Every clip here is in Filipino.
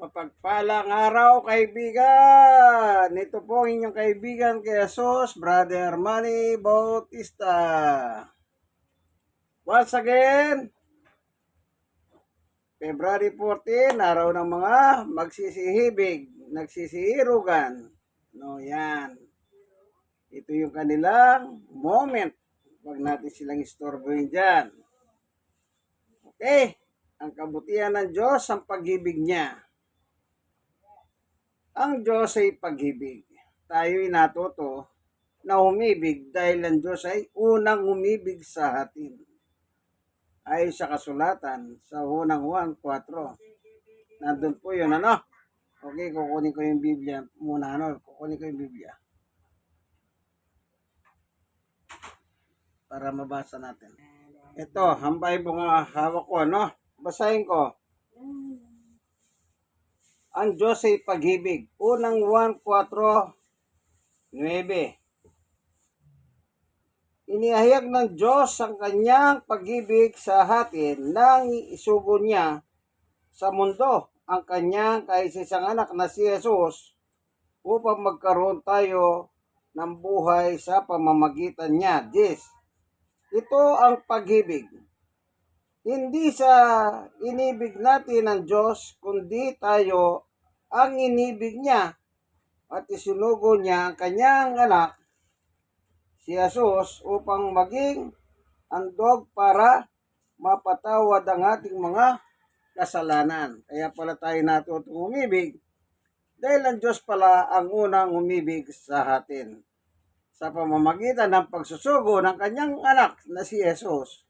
Mapagpalang araw, kaibigan! Ito po ang inyong kaibigan kay Jesus, Brother Manny Bautista. Once again, February 14, araw ng mga magsisihibig, nagsisihirugan. No, yan. Ito yung kanilang moment. Huwag natin silang istorbohin dyan. Okay. Ang kabutihan ng Diyos, ang pag-ibig niya. Ang Diyos ay pag-ibig. Tayo'y natuto na umibig dahil ang Diyos ay unang umibig sa atin. Ayon sa kasulatan sa unang Juan 4. Nandun po yun, ano? Okay, kukunin ko yung Biblia muna, ano? Kukunin ko yung Biblia. Para mabasa natin. Ito, ang Bible nga hawak ko, ano? Basahin ko. Ang Diyos ay pag-ibig. Unang 1.4 9. Inihayag ng Diyos ang kanyang pag-ibig sa atin nang isugo niya sa mundo ang kanyang kaisisang anak na si Jesus upang magkaroon tayo ng buhay sa pamamagitan niya. This. Ito ang pag-ibig hindi sa inibig natin ng Diyos, kundi tayo ang inibig niya at isinugo niya ang kanyang anak, si Jesus, upang maging andog para mapatawad ang ating mga kasalanan. Kaya pala tayo natutong umibig dahil ang Diyos pala ang unang umibig sa atin sa pamamagitan ng pagsusugo ng kanyang anak na si Jesus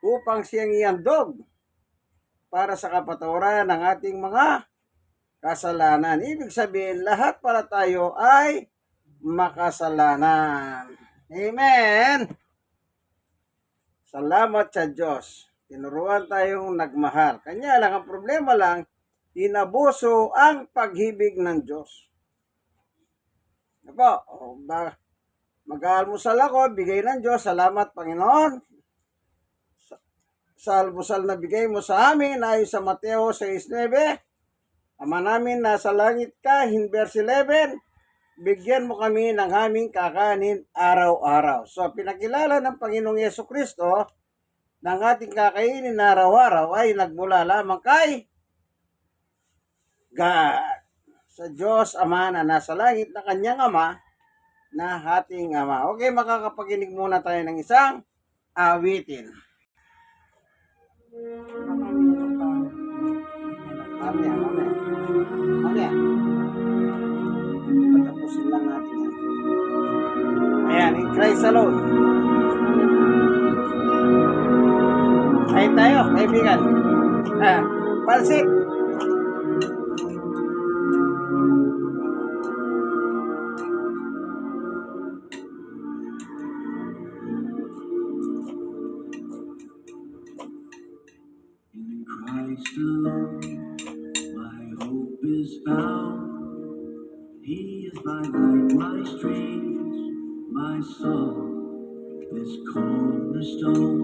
upang siyang iandog para sa kapatawaran ng ating mga kasalanan. Ibig sabihin, lahat para tayo ay makasalanan. Amen! Salamat sa Diyos. Tinuruan tayong nagmahal. Kanya lang, ang problema lang, inabuso ang paghibig ng Diyos. Po? O, mag-aalmusal ako, bigay ng Diyos. Salamat, Panginoon sa almusal na bigay mo sa amin ayon sa Mateo 6.9. Ama namin nasa langit ka, in verse 11, bigyan mo kami ng aming kakanin araw-araw. So, pinakilala ng Panginoong Yeso Kristo ng ating kakainin araw-araw ay nagmula lamang kay God. Sa Diyos Ama na nasa langit na kanyang Ama na ating Ama. Okay, makakapaginig muna tayo ng isang awitin. Mamaya, mamaya. Mamaya. Patapusin lang natin yan. Ayan, in Christ alone. Kain tayo, kaibigan. Ah, pansit. Christ alone, my hope is found. He is my light, my strength, my song. This cornerstone,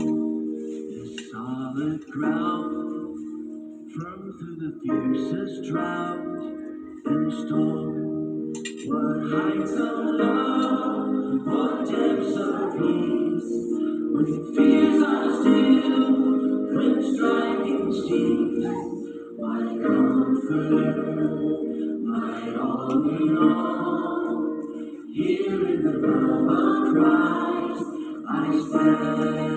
this solid ground. Firm through the fiercest drought and storm. What heights of love, what depths of peace. When fears are still, when striving cease, my comfort, my all in all. Here in the love of Christ, I stand.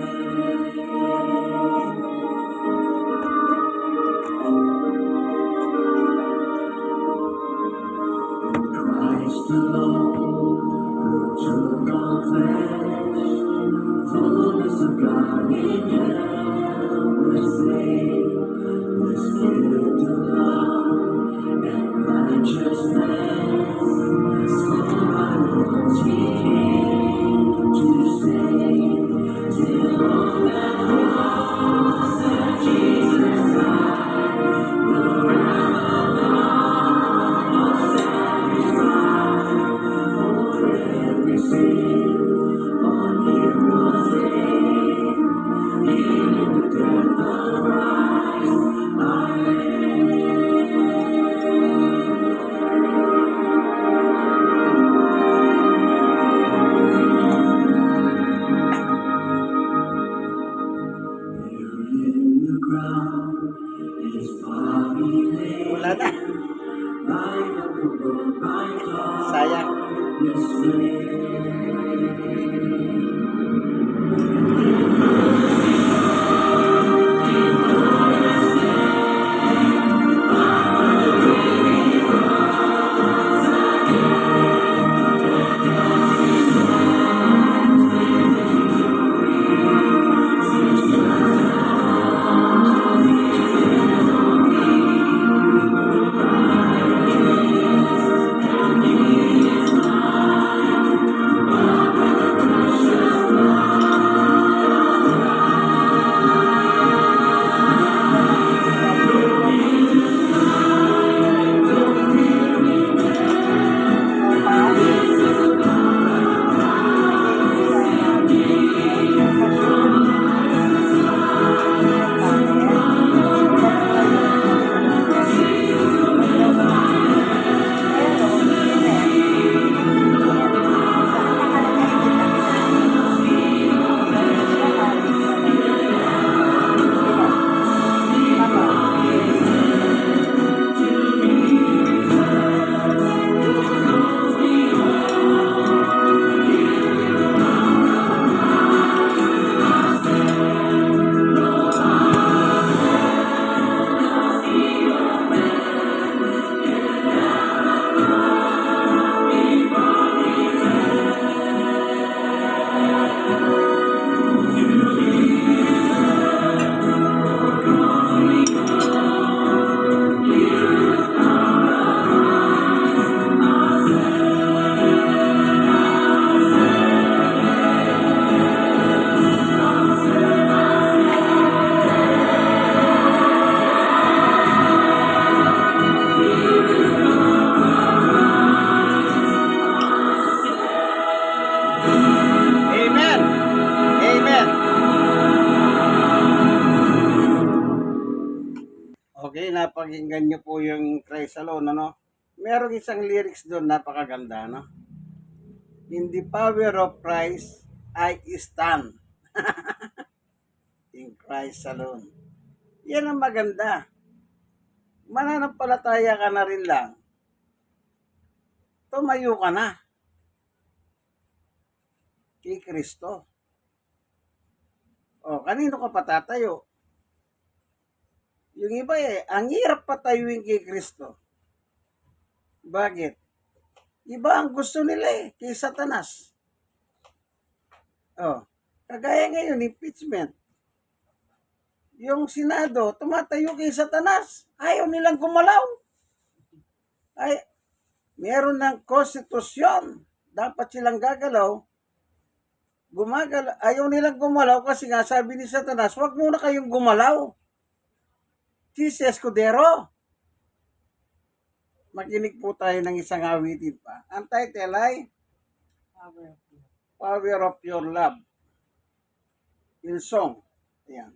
Lyrics doon, napakaganda, no? In the power of Christ, I stand. In Christ alone. Yan ang maganda. Mananampalataya ka na rin lang. Tumayo ka na kay Kristo. O, kanino ka patatayo? Yung iba eh, ang hirap patayuin kay Kristo. Bakit? Iba ang gusto nila eh, kay Satanas. O, kagaya ngayon, impeachment. Yung Senado, tumatayo kay Satanas. Ayaw nilang gumalaw. Ay, meron ng konstitusyon. Dapat silang gagalaw gumagal ayaw nilang gumalaw kasi nga sabi ni Satanas, wag muna kayong gumalaw. Si Escudero. Makinig po tayo ng isang awitin pa. Ang title ay Power of Your Love. In song. Ayan.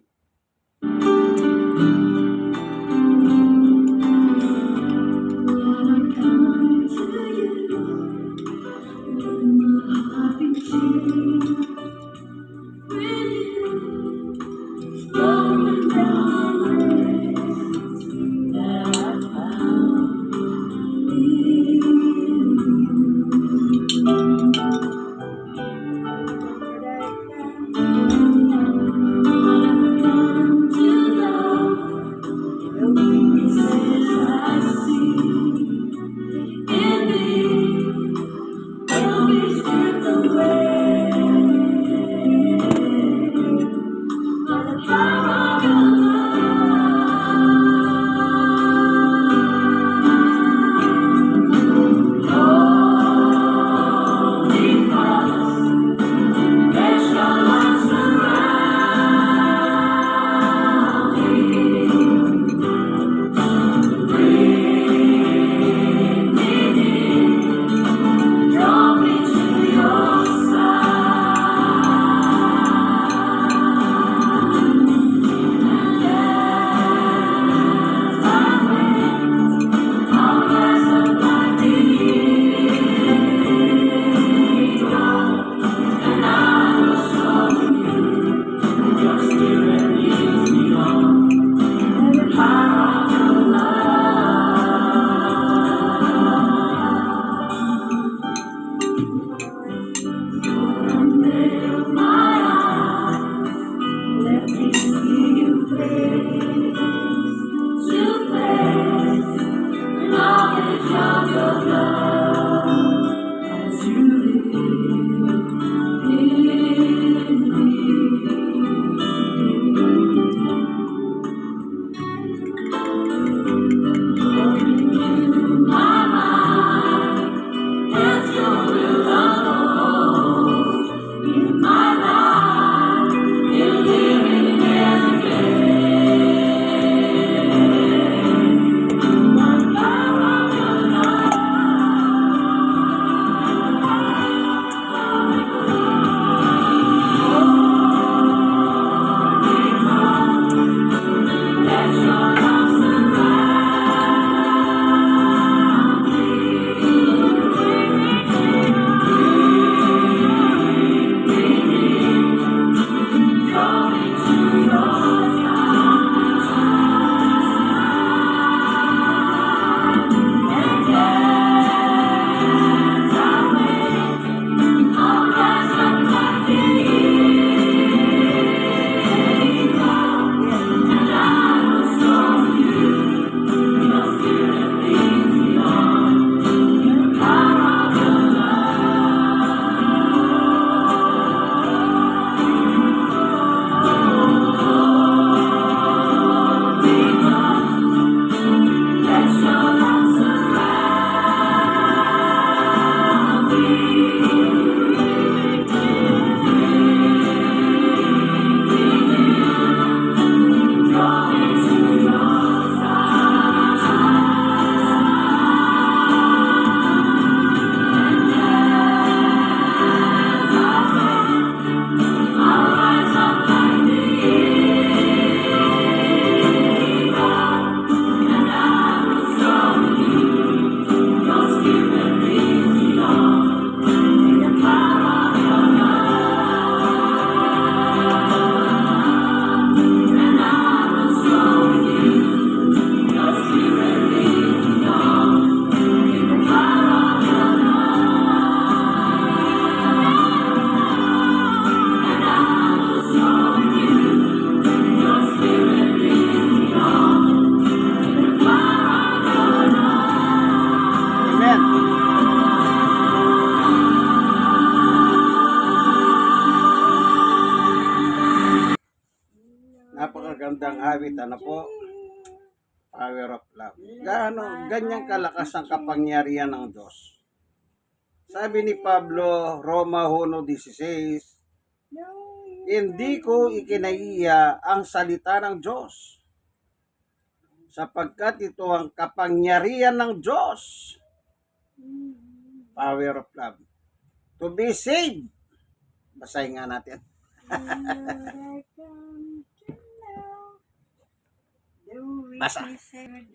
To Power of love. Gaano, ganyang kalakas ang kapangyarihan ng Diyos. Sabi ni Pablo, Roma 1.16, Hindi ko ikinaiya ang salita ng Diyos sapagkat ito ang kapangyarihan ng Diyos. Power of love. To be saved. Basahin nga natin. Basa.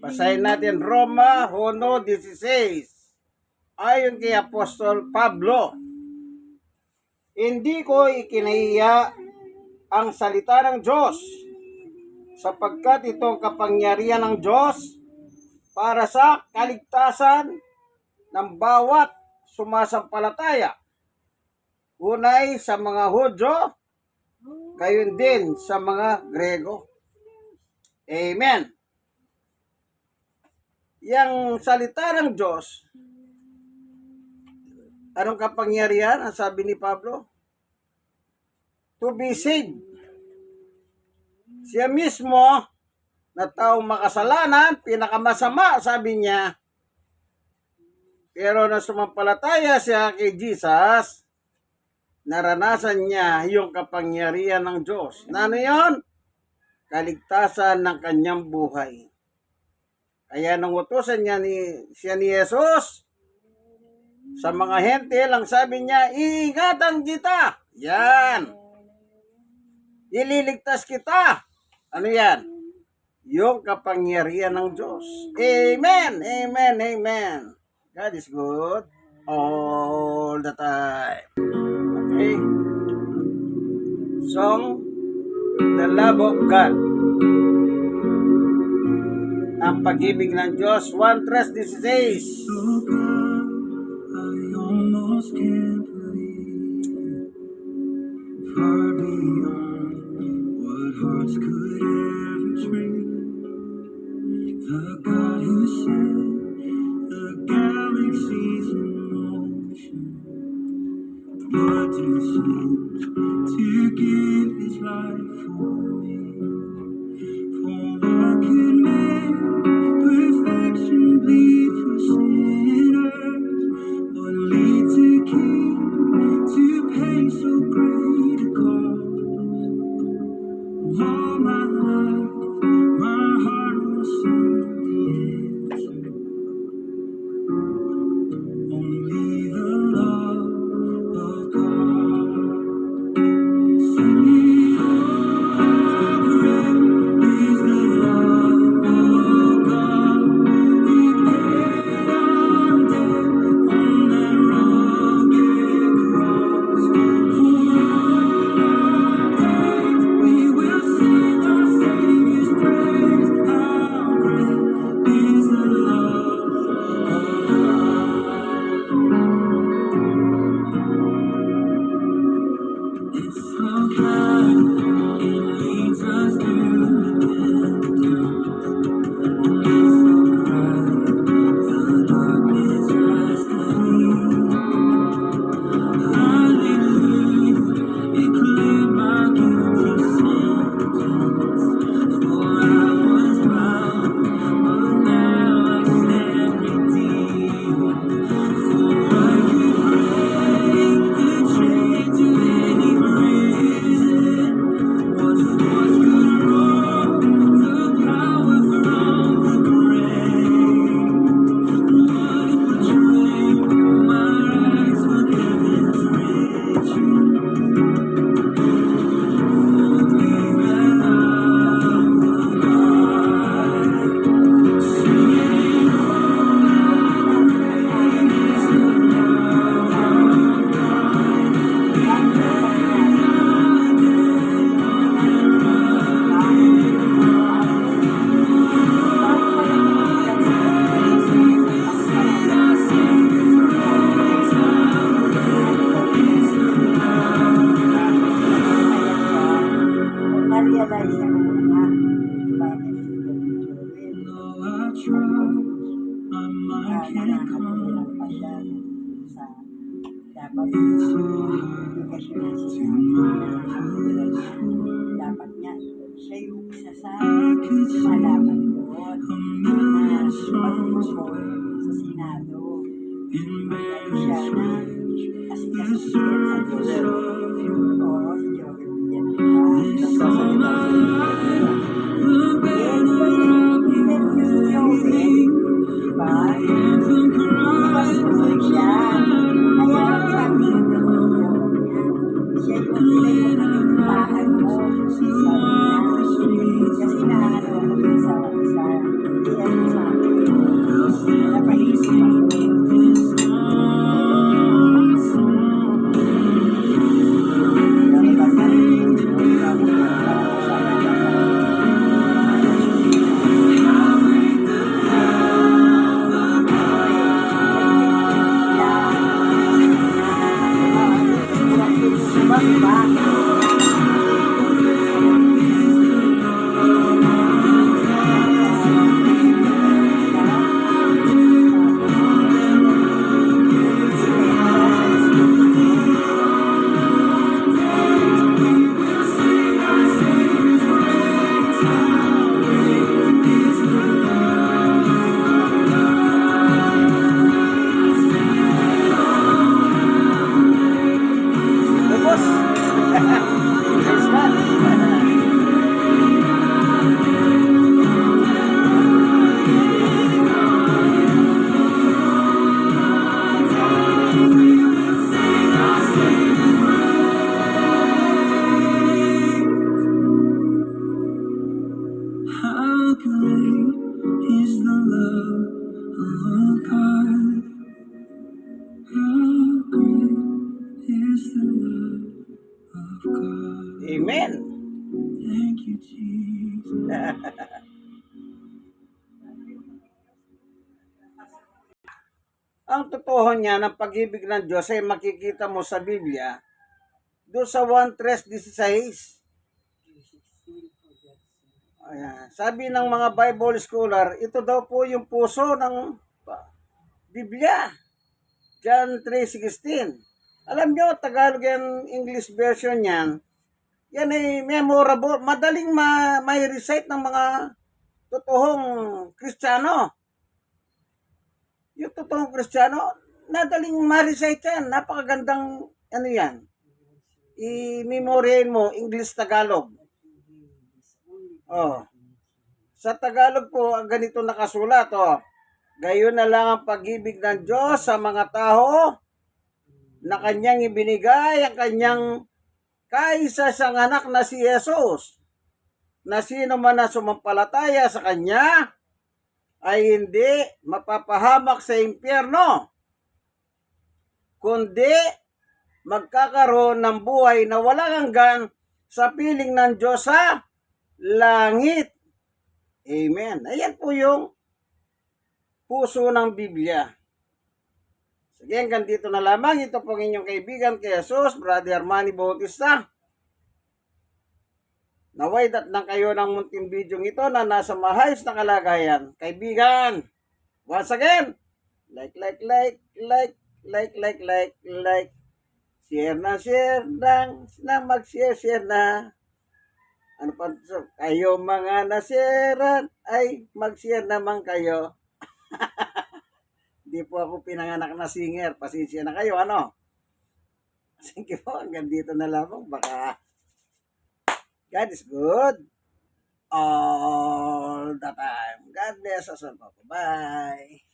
Basahin natin Roma 1.16 Ayon kay Apostol Pablo Hindi ko ikinaiya ang salita ng Diyos sapagkat itong kapangyarihan ng Diyos para sa kaligtasan ng bawat sumasampalataya. Unay sa mga Hudyo, gayon din sa mga Grego. Amen. Yang salita ng Diyos, anong kapangyarihan ang sabi ni Pablo? To be saved. Siya mismo, na taong makasalanan, pinakamasama, sabi niya. Pero na sumampalataya siya kay Jesus, naranasan niya yung kapangyarihan ng Diyos. Na ano yun? Kaligtasan ng kanyang buhay. Kaya nang utusan niya ni, siya ni Jesus, sa mga hente lang sabi niya, iingatan kita. Yan. Ililigtas kita. Ano yan? Yung kapangyarihan ng Diyos. Amen. Amen. Amen. God is good all the time. Okay. Song the love of God. Ang pag-ibig ng Diyos, 1 3 16. bukas na sa siya yung isa malaman ko na sa Senado dahil siya na asikas Ang totoo niya ng pag-ibig ng Diyos ay makikita mo sa Biblia doon sa 1.3.16. Ayan. Sabi ng mga Bible scholar, ito daw po yung puso ng Biblia. John 3.16. Alam nyo, Tagalog yan, English version yan. Yan ay memorable. Madaling ma may recite ng mga totoong Kristiyano. Yung totoong Kristiyano, nadaling ma-recite yan. Napakagandang, ano yan. I-memoryain mo, English-Tagalog. Oh. Sa Tagalog po, ang ganito nakasulat, oh. Gayon na lang ang pag-ibig ng Diyos sa mga tao na kanyang ibinigay ang kanyang kaisa siyang anak na si Jesus. Na sino man na sumampalataya sa kanya ay hindi mapapahamak sa impyerno, kundi magkakaroon ng buhay na walang hanggan sa piling ng Diyos sa langit. Amen. Ayan po yung puso ng Biblia. Sige, hanggang dito na lamang. Ito po ang inyong kaibigan kay Jesus, Brother Manny Bautista. Naway dat lang kayo ng munting video ito na nasa mahayos na kalagayan. Kaibigan, once again, like, like, like, like, like, like, like, like, share na, share lang, na mag-share, share na. Ano pa? Kayo mga nasiran, ay mag-share naman kayo. Hindi po ako pinanganak na singer. Pasensya na kayo, ano? Thank you po. Hanggang dito na lamang. Baka God is good all the time. God bless us all. Bye-bye.